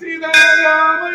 சீதையாமை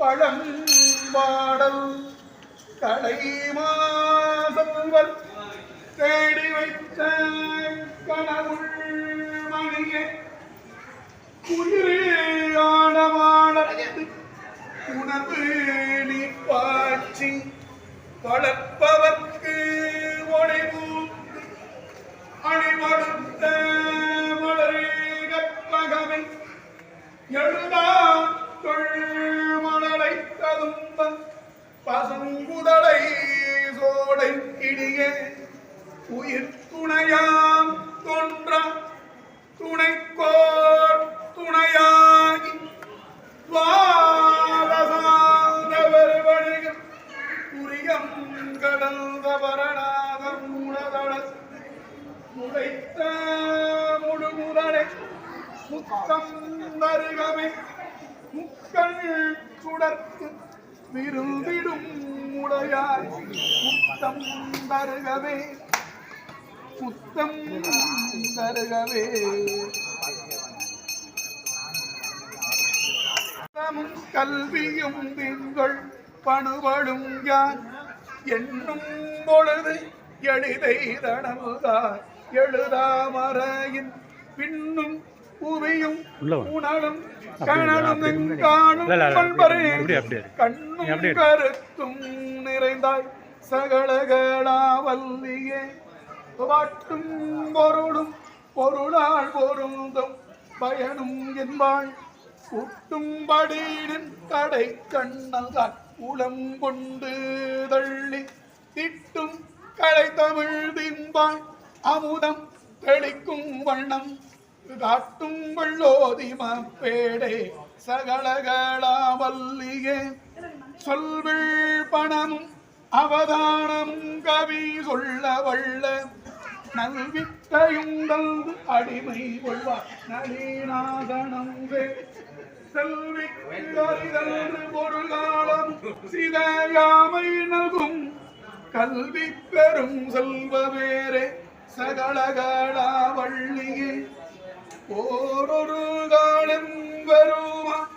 பழம்பாடல் கலைமாசல்வர் தேடி வைத்த கனவுள் மணியே. உயிரானமானத்து உணர்வு நீ பாய்ச்சி வளர்ப்பவர்க்கு ஒளிவு அணிவடுத்த மலரே கற்பகமை எழுதா உயிர் துணையாம் தோன்ற துணைக்கோர் துணையாகி வாரசாதவர் வணிகம் புரியம் கடந்த வரணாத மூலதள முளைத்த முழுமுதலை முத்தம் தருகமே முக்கள் சுடர்க்கு விருந்திடும் முளையாய் முத்தம் தருகவே முத்தம் தருகவே. கல்வியும் திங்கள் பணுவடும் யான் என்னும் பொழுது எளிதை தடமுதார் எழுதாமறையின் பின்னும் வா. உணலும் கணலும். நீ கண்ணும். கருத்தும் நிறைந்தாய். சகலகளாவல்லியே பாட்டும் பொருளும் பொருளால் பொருந்தும் பயனும் என்பாள். கூட்டும் கடை கண்ணல்தான் உளம் கொண்டு தள்ளி திட்டும் கலை தமிழ் தின்பாள். அமுதம் தெளிக்கும் வண்ணம் காட்டும் வள்ளோதி மப்பேடே சகலகளாவல்லியே சொல்விள் பணமும் அவதானமும் கவி சொல்ல வள்ள நல்வித்தையுங்கள் அடிமை கொள்வார் நளிநாதனம் செல்விக்கு அறிதன்று சிதையாமை நல்கும். கல்வி பெறும் செல்வ வேறே சகலகளா வள்ளியே. ஓரொரு காலம் வருமா?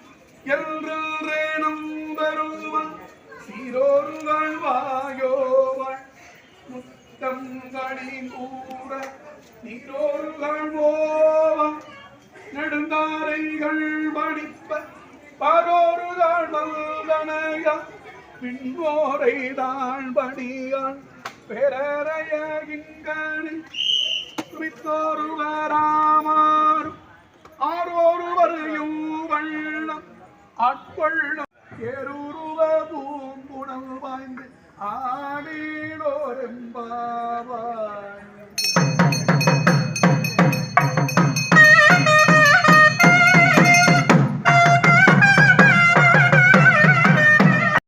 என்று ரேணும் வருமா? வாயோ வாழ்வாயோவாள் முத்தம் கூற நீரோரு வாழ்வோவா நெடுந்தாரைகள் படிப்ப பாரோருகள் வல்தனையா பின்னோரை தான் படியான். பெறறைய இங்கனி குறித்தோருவராமாறும் ஆரோருவரையும் வண்ணம் ஆட்கொள்ளம். ஏருருவ பூம்புணல் வாய்ந்து বাবা